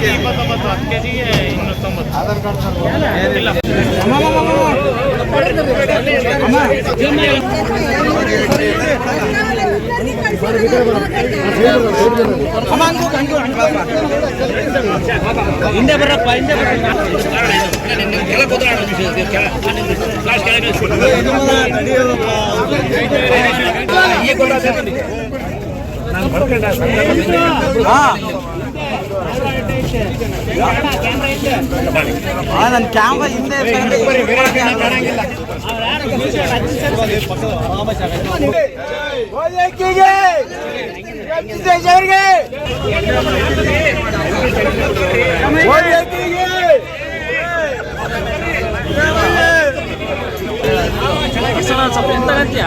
KG ಇಪ್ಪತ್ತೊಂಬತ್ತು ಹತ್ತು ಕೆಜಿಗೆ ಇನ್ನೂರ ತೊಂಬತ್ತು ಇಲ್ಲ ಹಿಂದೆ ಬರಪ್ಪ. ಹಿಂದೆ ನನ್ನ ಕ್ಯಾಮ್ರಾ ಹಿಂದೆ ಸ್ವಲ್ಪ ಎಂತ ಗಂಟೆಯ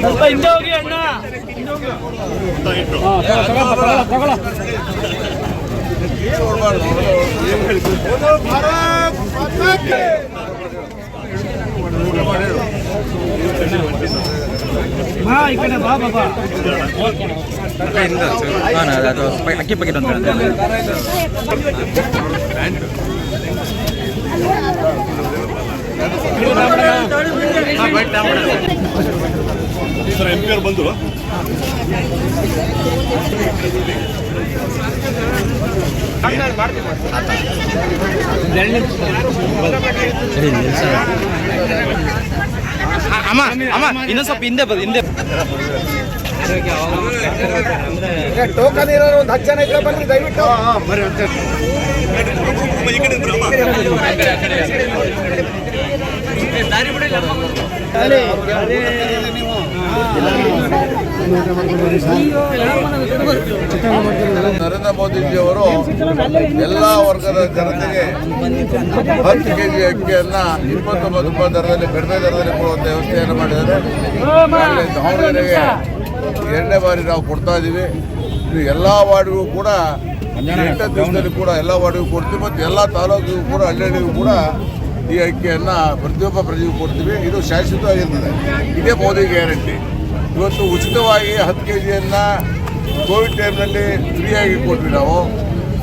ಸ್ವಲ್ಪ ಹಿಂದೆ ಹೋಗಿ ಅಣ್ಣ ಈ ಕಡೆ ಬಾ ಬಾಬಾ ಅದು ಅಕ್ಕಿ ಪ್ಯಾಕೆಟ್ ಅಂತ ಸರ್ ಎಂ ಪಿ ಅವ್ರು ಬಂದು ಅಮ್ಮ ಅಮ್ಮ ಇನ್ನೊಂದು ಸ್ವಲ್ಪ ಹಿಂದೆ ಬರ್ ಹಿಂದೆ ಟೋಕನ್ ಇರೋರು ಒಂದು ಹತ್ತು ಜನ ಇದ್ರೆ ಬನ್ನಿ ದಯವಿಟ್ಟು ಈ ಕಡೆ ಇದ್ರು ಅಮ್ಮ. ನರೇಂದ್ರ ಮೋದಿಜಿಯವರು ಎಲ್ಲ ವರ್ಗದ ಜನತೆಗೆ ಹತ್ತು ಕೆ ಜಿ ಅಕ್ಕಿಯನ್ನ ಇಪ್ಪತ್ತೊಂಬತ್ತು ರೂಪಾಯಿ ದರದಲ್ಲಿ, ಕಡಿಮೆ ದರದಲ್ಲಿ ಕೊಡುವಂತ ವ್ಯವಸ್ಥೆಯನ್ನು ಮಾಡಿದ್ದಾರೆ. ದಾವಣಗೆರೆಗೆ ಎರಡನೇ ಬಾರಿ ನಾವು ಕೊಡ್ತಾ ಇದ್ದೀವಿ ಇದು ಎಲ್ಲ ವಾರ್ಡ್ಗೂ ಕೂಡ ಎಂಟು ದಿವಸದಲ್ಲಿ ಕೂಡ ಎಲ್ಲ ವಾರ್ಡ್ಗೂ ಕೊಡ್ತೀವಿ. ಮತ್ತು ಎಲ್ಲ ತಾಲೂಕಿಗೂ ಕೂಡ, ಹಳ್ಳಿಗೂ ಕೂಡ ಈ ಅಕ್ಕಿಯನ್ನು ಪ್ರತಿಯೊಬ್ಬ ಪ್ರಜೆಗೂ ಕೊಡ್ತೀವಿ. ಇದು ಶಾಶ್ವತವಾಗಿರ್ತದೆ. ಇದೇ ಮೋದಿ ಗ್ಯಾರಂಟಿ. ಇವತ್ತು ಉಚಿತವಾಗಿ ಹತ್ತು ಕೆ ಜಿಯನ್ನು ಕೋವಿಡ್ ಟೈಮ್ನಲ್ಲಿ ಫ್ರೀಯಾಗಿ ಕೊಟ್ವಿ ನಾವು.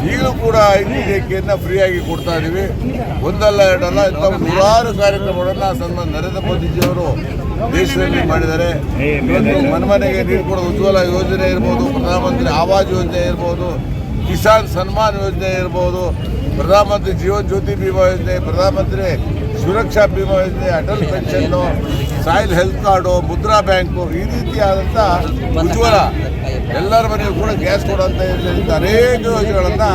ಈಗಲೂ ಕೂಡ ಐದು ಅಕ್ಕಿಯನ್ನು ಫ್ರೀಯಾಗಿ ಕೊಡ್ತಾ ಇದ್ದೀವಿ ಒಂದಲ್ಲ ಎರಡಲ್ಲ ಇಂಥ ನೂರಾರು ಕಾರ್ಯಕ್ರಮಗಳನ್ನು ಸನ್ಮಾನ ನರೇಂದ್ರ ಮೋದಿಜಿಯವರು ದೇಶದಲ್ಲಿ ಮಾಡಿದ್ದಾರೆ. ಮನೆಗೆ ನೀರು ಕೊಡೋ ಉಜ್ವಲ ಯೋಜನೆ ಇರ್ಬೋದು, ಪ್ರಧಾನಮಂತ್ರಿ ಆವಾಜ್ ಯೋಜನೆ ಇರ್ಬೋದು, ಕಿಸಾನ್ ಸನ್ಮಾನ್ ಯೋಜನೆ ಇರ್ಬೋದು ಪ್ರಧಾನಮಂತ್ರಿ ಜೀವನ್ ಜ್ಯೋತಿ ಬಿಮಾ ಯೋಜನೆ ಪ್ರಧಾನಮಂತ್ರಿ ಸುರಕ್ಷಾ ಬಿಮಾ ಯೋಜನೆ, Atal pension soil health card, Mudra bank, ಈ ರೀತಿಯಾದಂಥ ಉಜ್ವಲ ಎಲ್ಲರ ಮನೆಯೂ ಕೂಡ ಗ್ಯಾಸ್ ಕೊಡುವಂತ ಅನೇಕ ಯೋಜನೆಗಳನ್ನು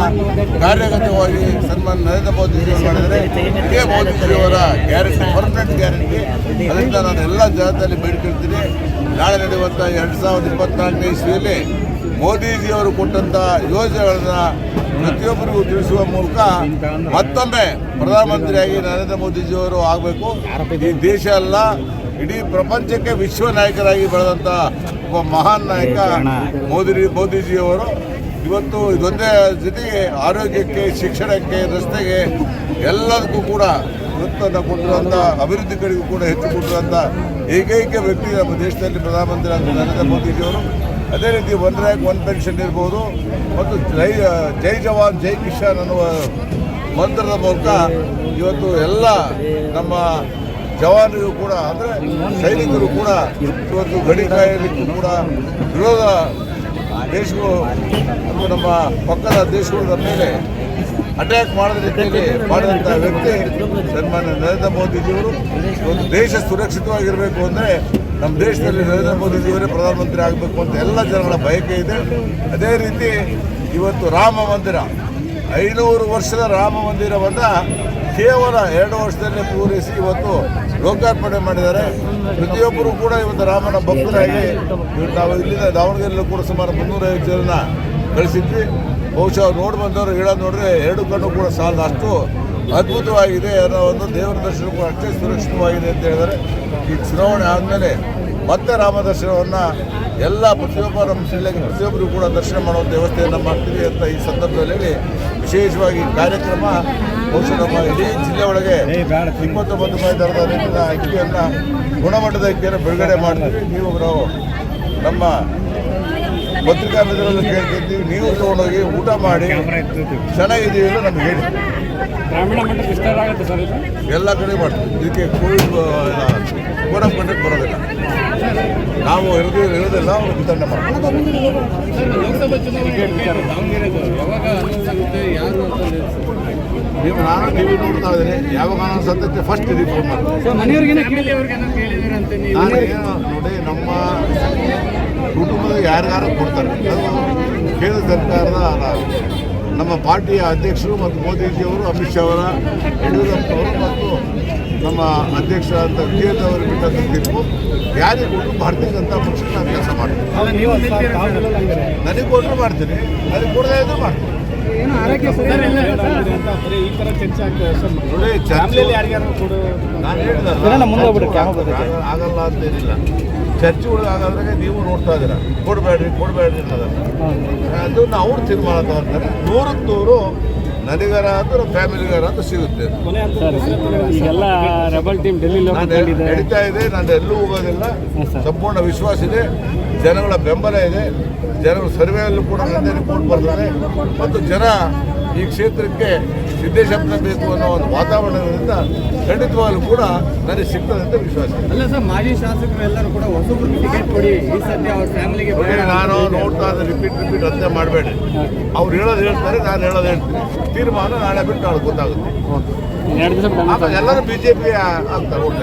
ಕಾರ್ಯಗತವಾಗಿ ಸನ್ಮಾನ್ ನರೇಂದ್ರ ಮೋದಿಜಿಯವರು ಮಾಡಿದರೆ ಇದೇ ಮೋದಿಜಿಯವರ ಗ್ಯಾರಂಟಿ, ಪರ್ಮನೆಂಟ್ ಗ್ಯಾರಂಟಿ. ಅದರಿಂದ ನಾನು ಎಲ್ಲ ಜನತೆಯಲ್ಲಿ ಬೇಡ್ಕೊಳ್ತೀನಿ ನಾಳೆ ನಡೆಯುವಂಥ ಎರಡು ಸಾವಿರದ ಇಪ್ಪತ್ನಾಲ್ಕನೇ ಇಸ್ವಿಯಲ್ಲಿ ಮೋದಿಜಿಯವರು ಕೊಟ್ಟಂತ ಯೋಜನೆಗಳನ್ನು ಪ್ರತಿಯೊಬ್ಬರಿಗೂ ತಿಳಿಸುವ ಮೂಲಕ ಮತ್ತೊಮ್ಮೆ ಪ್ರಧಾನಮಂತ್ರಿಯಾಗಿ ನರೇಂದ್ರ ಮೋದಿಜಿಯವರು ಆಗಬೇಕು. ಈ ದೇಶ ಅಲ್ಲ, ಇಡೀ ಪ್ರಪಂಚಕ್ಕೆ ವಿಶ್ವ ನಾಯಕರಾಗಿ ಬೆಳೆದಂತ ಒಬ್ಬ ಮಹಾನ್ ನಾಯಕ ಮೋದಿ, ಮೋದಿಜಿಯವರು. ಇವತ್ತು ಇದೊಂದೇ ಜೊತೆಗೆ ಆರೋಗ್ಯಕ್ಕೆ, ಶಿಕ್ಷಣಕ್ಕೆ, ರಸ್ತೆಗೆ ಎಲ್ಲದಕ್ಕೂ ಕೂಡ ಒತ್ತನ್ನು ಕೊಟ್ಟಿರುವಂಥ ಅಭಿವೃದ್ಧಿ ಕಡೆಗೂ ಕೂಡ ಹೆಚ್ಚು ಕೊಟ್ಟಿರುವಂಥ ಏಕೈಕ ವ್ಯಕ್ತಿ ನಮ್ಮ ದೇಶದಲ್ಲಿ ಪ್ರಧಾನಮಂತ್ರಿ ನರೇಂದ್ರ ಮೋದಿಜಿಯವರು. ಅದೇ ರೀತಿ ಒನ್ ರ್ಯಾಂಕ್ ಒನ್ ಪೆನ್ಷನ್ ಇರ್ಬೋದು. ಮತ್ತು ಜೈ ಜೈ ಜವಾನ್, ಜೈ ಕಿಶಾನ್ ಅನ್ನುವ ಮಂತ್ರದ ಮೂಲಕ ಇವತ್ತು ಎಲ್ಲ ನಮ್ಮ ಜವಾನರಿಗೂ ಕೂಡ, ಅಂದರೆ ಸೈನಿಕರು ಕೂಡ ಇವತ್ತು ಗಡಿ ಕಾಯಲಿಕ್ಕೂ ಕೂಡ ವಿರೋಧ ದೇಶಗಳು ನಮ್ಮ ಪಕ್ಕದ ದೇಶಗಳ ಮೇಲೆ ಅಟ್ಯಾಕ್ ಮಾಡಿದ ರೀತಿಯಲ್ಲಿ ಮಾಡಿದಂಥ ವ್ಯಕ್ತಿ ಸನ್ಮಾನ್ಯ ನರೇಂದ್ರ ಮೋದಿಜಿಯವರು. ಒಂದು ದೇಶ ಸುರಕ್ಷಿತವಾಗಿರಬೇಕು ಅಂದರೆ ನಮ್ಮ ದೇಶದಲ್ಲಿ ನರೇಂದ್ರ ಮೋದಿಜಿಯವರೇ ಪ್ರಧಾನಮಂತ್ರಿ ಆಗಬೇಕು ಅಂತ ಎಲ್ಲ ಜನಗಳ ಬಯಕೆ ಇದೆ. ಅದೇ ರೀತಿ ಇವತ್ತು ರಾಮ ಮಂದಿರ, ಐನೂರು ವರ್ಷದ ರಾಮ ಮಂದಿರವನ್ನು ಕೇವಲ ಎರಡು ವರ್ಷದಲ್ಲಿ ಪೂರೈಸಿ ಇವತ್ತು ಲೋಕಾರ್ಪಣೆ ಮಾಡಿದ್ದಾರೆ. ಪ್ರತಿಯೊಬ್ಬರು ಕೂಡ ಇವತ್ತು ರಾಮನ ಭಕ್ತರಾಗಿ ಇವತ್ತು ನಾವು ಇಲ್ಲಿಂದ ದಾವಣಗೆರೆಯಲ್ಲೂ ಕೂಡ ಸುಮಾರು ಮುನ್ನೂರೈವತ್ತು ಜನ ಕಳಿಸಿದ್ವಿ. ಬಹುಶಃ ನೋಡಿ ಬಂದವರು ಹೇಳೋದು ನೋಡಿದ್ರೆ ಎರಡು ಕಣ್ಣು ಕೂಡ ಸಾಲದ. ಅಷ್ಟು ಅದ್ಭುತವಾಗಿದೆ ಅನ್ನೋ ಒಂದು ದೇವರ ದರ್ಶನಕ್ಕೂ ಅಷ್ಟೇ ಸುರಕ್ಷಿತವಾಗಿದೆ ಅಂತ ಹೇಳಿದರೆ ಈ ಚುನಾವಣೆ ಆದಮೇಲೆ ಮತ್ತೆ ರಾಮ ದರ್ಶನವನ್ನು ಎಲ್ಲ ಪ್ರತಿಯೊಬ್ಬ ನಮ್ಮ ಜಿಲ್ಲೆಗೆ ಪ್ರತಿಯೊಬ್ಬರು ಕೂಡ ದರ್ಶನ ಮಾಡುವಂಥ ವ್ಯವಸ್ಥೆಯನ್ನು ಮಾಡ್ತೀವಿ ಅಂತ ಈ ಸಂದರ್ಭದಲ್ಲಿ ಹೇಳಿ ವಿಶೇಷವಾಗಿ ಕಾರ್ಯಕ್ರಮ ಬಹುಶಃ ನಮ್ಮ ಇಡೀ ಜಿಲ್ಲೆ ಒಳಗೆ ಇಪ್ಪತ್ತೊಂಬತ್ತು ರೂಪಾಯಿ ದರದ ಅಕ್ಕಿಯನ್ನು ಗುಣಮಟ್ಟದ ಅಕ್ಕಿಯನ್ನು ಬಿಡುಗಡೆ ಮಾಡ್ತೀವಿ. ನೀವು ನಾವು ನಮ್ಮ ಪತ್ರಿಕಾ ಮಿತ್ರರಲ್ಲಿ ಕೇಳ್ತಿದ್ದೀವಿ ನೀವು ತಗೊಂಡೋಗಿ ಊಟ ಮಾಡಿ ಚೆನ್ನಾಗಿದ್ದೀವಿ ಅಂತ ನಮ್ಗೆ ಹೇಳಿ. ಗ್ರಾಮೀಣ ಮಟ್ಟಕ್ಕೆ ವಿಸ್ತಾರ ಆಗುತ್ತೆ ಸರ್ ಇದು? ಎಲ್ಲ ಕಡೆ ಮಾಡ್ತೀವಿ. ಇದಕ್ಕೆ ಕೋವಿಡ್ ಕೋರಂ ಕಂಡಕ್ಟ್ ಬರೋದಿಲ್ಲ. ನಾವು ಇರೋದು ಇರೋದಿಲ್ಲ ಅವ್ರು ವಿತರಣೆ ಮಾಡ್ತೀವಿ ನೀವು ನಾನು ಟಿವಿ ನೋಡ್ತಾ ಇದ್ದೀನಿ. ಯಾವಾಗ ನಾನು ಸದ್ಯಕ್ಕೆ ಫಸ್ಟ್ ಇದೀವಿ ಫೋನ್ ಮಾಡ್ತೀನಿ ಮನೆಯವ್ರಿಗೇನೋ ಅಂತ ನೀವು? ನೋಡಿ ನಮ್ಮ ಕುಟುಂಬದ ಯಾರ್ಯಾರು ಕೊಡ್ತಾರೆ ಅದು ಕೇಂದ್ರ ಸರ್ಕಾರದ. ನಮ್ಮ ಪಾರ್ಟಿಯ ಅಧ್ಯಕ್ಷರು ಮತ್ತು ಮೋದಿಜಿಯವರು ಅಮಿತ್ ಶಾ ಅವರ ಯಡಿಯೂರಪ್ಪನವರು ಮತ್ತು ನಮ್ಮ ಅಧ್ಯಕ್ಷರಾದಂಥ ವಿಜೇಂದ್ರ ಅವರು ಬಿಟ್ಟಂತ ತೀರ್ಪು ಯಾರಿಗೆ ಕೊಟ್ಟರು ಭಾರತೀಯ ಜನತಾ ಪಕ್ಷಕ್ಕೆ ನಾನು ಕೆಲಸ ಮಾಡ್ತೀನಿ? ನನಗೆ ಕೊಟ್ಟರು ಮಾಡ್ತೀನಿ. ನನಗೆ ಕೊಡದೇ ಇದ್ರು ಮಾಡ್ತೀನಿ. ಅಂತ ಈ ಥರ ಚರ್ಚೆ ಆಗ್ತದೆ ಸರ್ ನೋಡಿ ಚರ್ಚೆ ಫ್ಯಾಮಿಲಿಯಲ್ಲಿ ಯಾರಿಗಾರು ಕೊಡು ನಾನು ಹೇಳಿದಲ್ಲ ಮುಂದೆ ಹೋಗ್ಬಿಡಿ, ಆಗಲ್ಲ ಬರ್ತೈತೆ. ಆಗ- ಆಗಲ್ಲ ಅಂತೇನಿಲ್ಲ ಚರ್ಚೆಗಳು ಆಗಾದ್ರೆ ನೀವು ನೋಡ್ತಾ ಇದ್ದೀರಾ? ಕೊಡಬೇಡ್ರಿ ಕೊಡಬೇಡ್ರಿ ಅನ್ನೋದನ್ನ ಅದನ್ನ ಅವ್ರು ತೀರ್ಮಾನ ತಗೊಳ್ತಾರೆ ನೂರಕ್ಕೆ ನೂರು ನನಗರ ಅಂದ್ರೆ ಫ್ಯಾಮಿಲಿಗಾರ ಅಂತ ಸಿಗುತ್ತೆ ಈಗೆಲ್ಲ ರೆಬಲ್ ಟೀಮ್ ಡೆಲ್ಲಿ ನಾನು ನಡೀತಾ ಇದೆ ನಾನು ಎಲ್ಲೂ ಹೋಗೋದಿಲ್ಲ. ಸಂಪೂರ್ಣ ವಿಶ್ವಾಸ ಇದೆ. ಜನಗಳ ಬೆಂಬಲ ಇದೆ. ಜನಗಳ ಸರ್ವೆಯಲ್ಲೂ ಕೂಡ ರಿಪೋರ್ಟ್ ಬರ್ತದೆ. ಮತ್ತು ಜನ ಈ ಕ್ಷೇತ್ರಕ್ಕೆ ಸಿದ್ದೇಶಪ್ಪನ ಬೇಕು ಅನ್ನೋ ಒಂದು ವಾತಾವರಣದಿಂದ ಖಂಡಿತವಾಗಲೂ ಕೂಡ ನನಗೆ ಸಿಗ್ತದೆ ಅಂತ ವಿಶ್ವಾಸ. ಅಲ್ಲ ಸರ್ ಮಾಜಿ ಶಾಸಕರು ಎಲ್ಲರೂ ಕೂಡ ಹೊಸಬ್ರಿಗೆ ಟಿಕೆಟ್ ಕೊಡಿ ಈ ಸದ್ಯ ಅವ್ರ ಫ್ಯಾಮಿಲಿಗೆ ನಾನು ನೋಡ್ತಾ ಇದ್ದೆ ರಿಪೀಟ್ ರಿಪೀಟ್ ಅಂತ ಮಾಡಬೇಡಿ. ಅವ್ರು ಹೇಳೋದು ಹೇಳ್ತಾರೆ ನಾನು ಹೇಳೋದು ಹೇಳ್ತೀನಿ. ತೀರ್ಮಾನ ನಾಳೆ ಬಿಟ್ಟು ನಾಳೆ ಗೊತ್ತಾಗುತ್ತೆ. ಎಲ್ಲರೂ ಬಿ ಜೆ ಪಿ ಆಗ್ತಾರೆ ಒಟ್ಟು